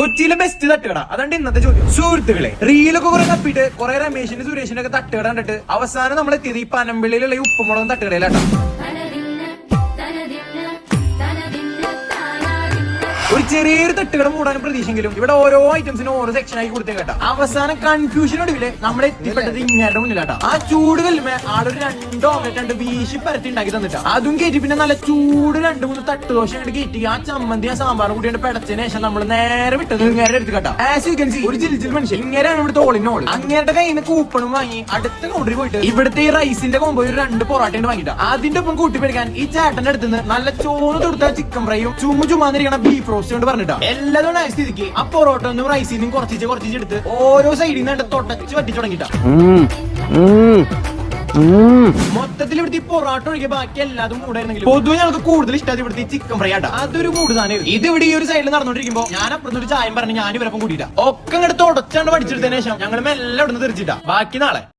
കൊച്ചിയിലെ ബെസ്റ്റ് തട്ടുകട. അതാണ് ഇന്നത്തെ ചോദ്യം. സുഹൃത്തുക്കളെ റീലൊക്കെ കുറെ തപ്പിട്ട് കുറെ രമേശിന്റെ സുരേഷിന്റെ ഒക്കെ തട്ടുകട കണ്ടിട്ട് അവസാനം നമ്മൾ എത്തിയത് ഈ പനമ്പിള്ളിയിലുള്ള ഈ ഉപ്പുമുളകും തട്ടുകടയിലാട്ടോ. ഒരു ചെറിയൊരു തട്ടുകട മൂടാനും പ്രതീക്ഷയെങ്കിലും ഇവിടെ ഓരോ ഐറ്റംസിനും ഓരോ സെക്ഷൻ ആയി കൊടുത്തേ കേട്ടോ. അവസാനം കൺഫ്യൂഷൻ ഒടുവിൽ നമ്മൾ എത്തിപ്പെട്ടത് ഇങ്ങേരുടെ കേട്ടോ ആ ചൂട് കല്ലുമേ ആളൊരു രണ്ട് രണ്ട് വീശി പരത്തി ഉണ്ടാക്കി തന്നിട്ടാ. അതും കയറ്റി പിന്നെ നല്ല ചൂട് രണ്ട് മൂന്ന് തട്ട് ദോശ അങ്ങോട്ട് കയറ്റി ആ ചമ്മന്തി ആ സാമ്പാറും കൂടി പെടച്ചതിന് ശേഷം നമ്മൾ നേരെ വിട്ടത് ഇങ്ങേരെ എടുത്ത് കേട്ടോ. ആസ് യു കെൻ സി ഒരു ജിൽജിൽ മനുഷ്യൻ. ഇങ്ങനെയാണ് ഇവിടുത്തെ ഓളിനോൾ അങ്ങേരുടെ കയ്യിൽ നിന്ന് കൂപ്പണും വാങ്ങി അടുത്ത കൗണ്ടറിൽ പോയിട്ട് ഇവിടുത്തെ ഈ റൈസിന്റെ കോമ്പോ ഒരു രണ്ട് പൊറാട്ടയും വാങ്ങിട്ടാ അതിന്റെ ഒപ്പം കൂട്ടി പിടിക്കാൻ ഈ ചേട്ടന്റെ അടുത്ത് നിന്ന് നല്ല ചോറ് തൊടുത്ത ചിക്കൻ ഫ്രൈയും ചുമ ചുമാന്നിരിക്കണ ബീഫ് റോസ്റ്റ് കൊണ്ട് പറഞ്ഞിട്ടാ. എല്ലാതും ആയ സ്ഥിതിക്ക് ആ പൊറോട്ട ഒന്നും റൈസിനും കുറച്ചിച്ച് കുറച്ചിച്ച് എടുത്ത് ഓരോ സൈഡിൽ നിന്ന് തൊട്ടച്ച് പറ്റി തുടങ്ങിട്ടാ മൊത്തത്തിൽ ഇവിടുത്തെ ഈ പൊറോട്ട ഒഴികെ ബാക്കി എല്ലാതും കൂടായിരുന്നെങ്കിലും പൊതുവെ ഞങ്ങൾക്ക് കൂടുതൽ ഇഷ്ടം ഇവിടുത്തെ ചിക്കൻ ഫ്രൈ ആട്ടാ. അതൊരു കൂടുതലാണ്. ഇത് ഇവിടെ ഈ ഒരു സൈഡിൽ നടന്നുകൊണ്ടിരിക്കുമ്പോ ഞാൻ അപ്പുറത്ത് ഒരു ചായം പറഞ്ഞു ഞാൻ ഇവരപ്പം കൂട്ടിയിട്ടാ ഒക്കെ ഇങ്ങോട്ട് തുടച്ചാണ്ട് പഠിച്ചെടുത്തതിന് ശേഷം ഞങ്ങൾ മെല്ലെ ഇവിടുന്ന് തിരിച്ചിട്ടാ. ബാക്കി നാളെ.